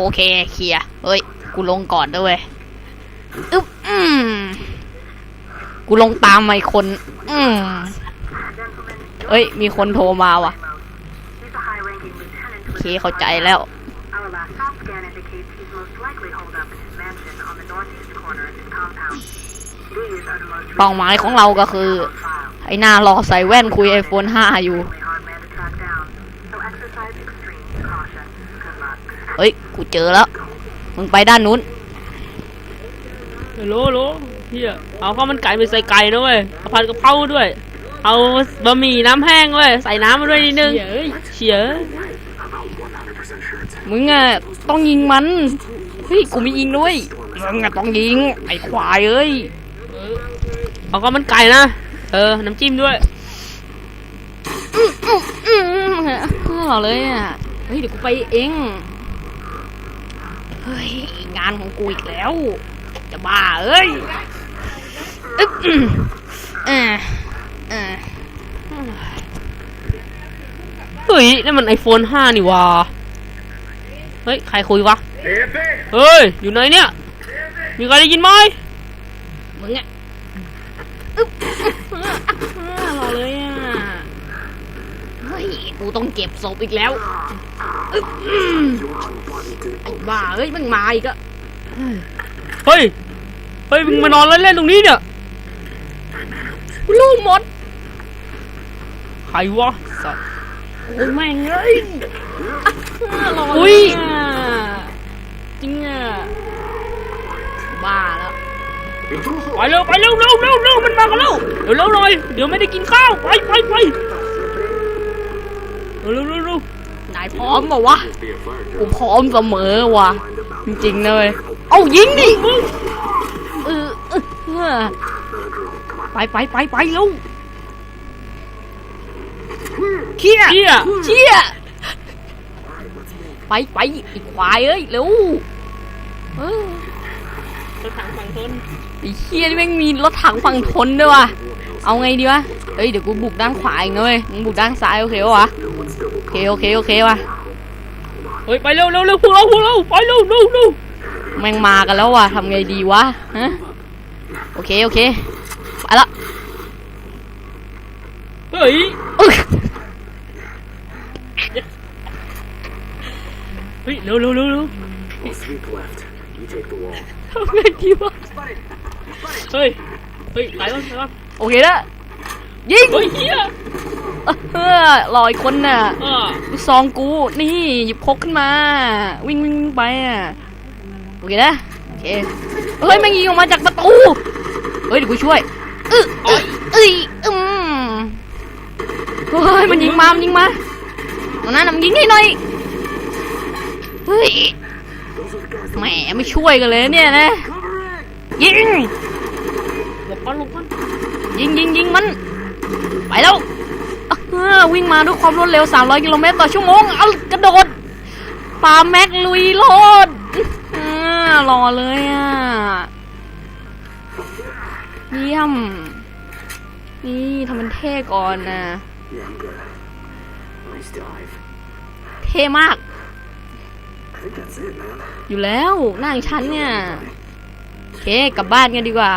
โอเคเคลียเฮ้ย กูลงก่อนด้วยอึ๊บอืมกูลงตามไอ้คน อืมเฮ้ย มีคนโทรมาว่ะ โอเคเข้าใจแล้ว เป้าหมายของเราก็คือ ไอ้หน้ารอใส่แว่นคุยไอโฟน 5 อยู่ เฮ้ย กูเจอแล้ว มึงไปด้านนู้นโลโลเฮียเอาข้าวมันไก่ไปใส่ไก่นะเว้ยเอาผัดกะเพราด้วย เอาบะหมี่น้ำแห้งเว้ย ใส่น้ำมาด้วยนิดนึงเฉียมึงอะต้องยิงมัน เฮ้ย กูไม่ยิงด้วยมึงอะต้องยิง ไอ้ควายเอ้ย เอาข้าวมันไก่นะ เออ น้ำจิ้มด้วยอืมหล่อเลยอะ เฮ้ย เดี๋ยวกูไปเองเฮ้ยงานของกูอีกแล้ว จะบ้าเอ้ยอึ๊บอืมเออเออเฮ้ยนั่นมันไอโฟน5นี่วะเฮ้ย ใครคุยวะ เฮ้ย อยู่ไหนเนี่ย มีใครได้ยินไหมมึงอะอึ๊บหล่อเลยอะ เฮ้ย กูต้องเก็บศพอีกแล้วอึ๊บ ไอ้บ้าเอ้ยมึงมาอีกอะเฮ้ย เฮ้ยมึงมานอนเล่นๆตรงนี้เนี่ยลูกหมด ใครวะสัตว์โอ้ยแม่งเอ้ยรออุ๊เลยยอะจริงอะบ้าแล้ว ไปเร็วไปเร็วเร็วเร็วเร็วมันมากันแล้วเร็วเร็วหน่อยเดี๋ยวไม่ได้กินข้าว ไปไปไปเร็วเร็วเร็วเร็ว นายพร้อมเปล่าวะกูพร้อมเสมอว่ะจริงๆนะเลยเอายิงดิเออเออเออไปไปไปไปเร็วเชี่ยเฮียเชี่ยไปไปอีกควายเอ้ยเร็วเออรถถังฝั่งทนไอ้เชี่ยนี่แม่งมีรถถังฝั่งทนด้วยว่ะเอาไงดีวะ เฮ้ยเดี๋ยวกูบุกด้านขวาเองนะเว้ยมึงบุกด้านซ้ายโอเคปะวะโอเคโอเคโอเควะเฮ้ยไปเร็วเร็วเร็วพวกเราพวกเราไปเร็วเร็วเร็วแม่งมากันแล้วว่ะทำไงดีวะฮะโอเคโอเคไปละเฮ้ยอึ๊กเฮ้ยเร็วเร็วเร็วเร็ว Sweep left. You take the wall. ทำไงดีวะเฮ้ยเฮ้ยไปแล้วไปแล้วโอเคละ ยิงเฮ้ยเฮียเออรออีกคนน่ะอ่าลูกซองกู นี่หยิบพกขึ้นมา วิ่งวิ่งวิ่งไปอะโอเคนะโอเคเฮ้ยแม่งยิงออกมาจากประตูเฮ้ยเดี๋ยวกูช่วยอึเอ้ยเอ้ยอืมเฮ้ยมันยิงมามันยิงมาเอานะนำยิงให้หน่อยเฮ้ยแหมไม่ช่วยกันเลยเนี่ยนะยิงหลบก่อนหลบก่อนยิงยิงยิงมัน ไปแล้ววิ่งมาด้วยความรวดเร็ว 300 กิโลเมตรต่อชั่วโมง เอากระโดดปาแม็กลุยโลดอรอเลยอะเยี่ยม นี่ทำเป็นเท่ก่อนนะ เท่มาก อยู่แล้วหน้าอย่างฉันเนี่ย โอเค กลับบ้านกันดีกว่า